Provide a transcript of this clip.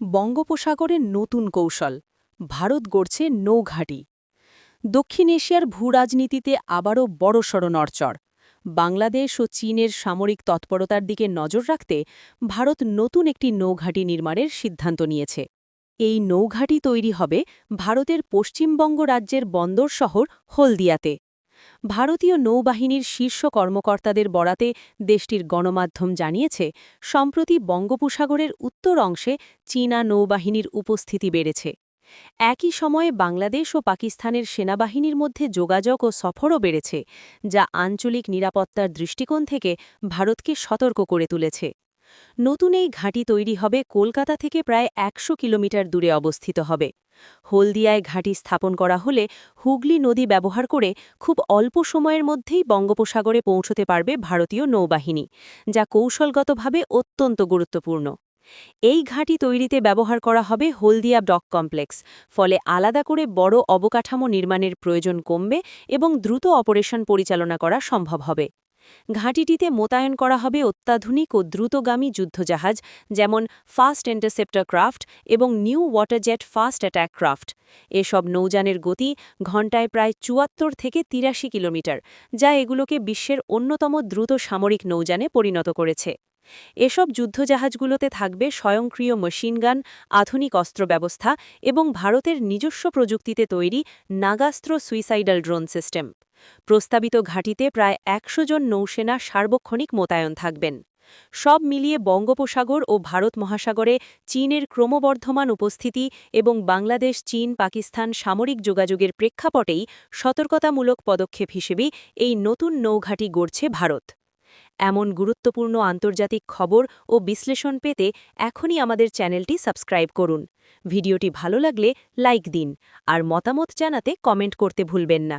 বঙ্গোপসাগরের নতুন কৌশল, ভারত গড়ছে নৌঘাটি। দক্ষিণ এশিয়ার ভূরাজনীতিতে আবারও বড়সড় নড়চড়। বাংলাদেশ ও চীনের সামরিক তৎপরতার দিকে নজর রাখতে ভারত নতুন একটি নৌঘাটি নির্মাণের সিদ্ধান্ত নিয়েছে। এই নৌঘাটি তৈরি হবে ভারতের পশ্চিমবঙ্গ রাজ্যের বন্দর শহর হলদিয়াতে। ভারতীয় নৌবাহিনীর শীর্ষ কর্মকর্তাদের বরাতে দেশটির গণমাধ্যম জানিয়েছে, সম্প্রতি বঙ্গোপসাগরের উত্তর অংশে চীনা নৌবাহিনীর উপস্থিতি বেড়েছে। একই সময়ে বাংলাদেশ ও পাকিস্তানের সেনাবাহিনীর মধ্যে যোগাযোগ ও সফরও বেড়েছে, যা আঞ্চলিক নিরাপত্তার দৃষ্টিকোণ থেকে ভারতকে সতর্ক করে তুলেছে। নতুন এই ঘাঁটি তৈরি হবে কলকাতা থেকে প্রায় একশো কিলোমিটার দূরে অবস্থিত হবে। হলদিয়ায় ঘাঁটি স্থাপন করা হলে হুগলি নদী ব্যবহার করে খুব অল্প সময়ের মধ্যেই বঙ্গোপসাগরে পৌঁছতে পারবে ভারতীয় নৌবাহিনী, যা কৌশলগতভাবে অত্যন্ত গুরুত্বপূর্ণ। এই ঘাঁটি তৈরিতে ব্যবহার করা হবে হলদিয়া ডক কমপ্লেক্স, ফলে আলাদা করে বড় অবকাঠামো নির্মাণের প্রয়োজন কমবে এবং দ্রুত অপারেশন পরিচালনা করা সম্ভব হবে। ঘাঁটিটিতে মোতায়েন করা হবে অত্যাধুনিক ও দ্রুতগামী যুদ্ধজাহাজ, যেমন ফাস্ট ইন্টারসেপ্টার ক্রাফট এবং new waterjet fast attack craft. এসব নৌযানের গতি ঘণ্টায় প্রায় চুয়াত্তর থেকে তিরাশি কিলোমিটার, যা এগুলোকে বিশ্বের অন্যতম দ্রুত সামরিক নৌযানে পরিণত করেছে। এসব যুদ্ধজাহাজগুলোতে থাকবে স্বয়ংক্রিয় মেশিনগান আধুনিক অস্ত্র ব্যবস্থা এবং ভারতের নিজস্ব প্রযুক্তিতে তৈরি নাগাস্ত্র সুইসাইডাল ড্রোন সিস্টেম প্রস্তাবিত ঘাঁটিতে প্রায় একশো জন নৌসেনা সার্বক্ষণিক মোতায়েন থাকবেন। সব মিলিয়ে বঙ্গোপসাগর ও ভারত মহাসাগরে চীনের ক্রমবর্ধমান উপস্থিতি এবং বাংলাদেশ, চীন, পাকিস্তান সামরিক যোগাযোগের প্রেক্ষাপটেই সতর্কতামূলক পদক্ষেপ হিসেবে এই নতুন নৌঘাঁটি গড়ছে ভারত। এমন গুরুত্বপূর্ণ আন্তর্জাতিক খবর ও বিশ্লেষণ পেতে এখনই আমাদের চ্যানেলটি সাবস্ক্রাইব করুন। ভিডিওটি ভালো লাগলে লাইক দিন আর মতামত জানাতে কমেন্ট করতে ভুলবেন না।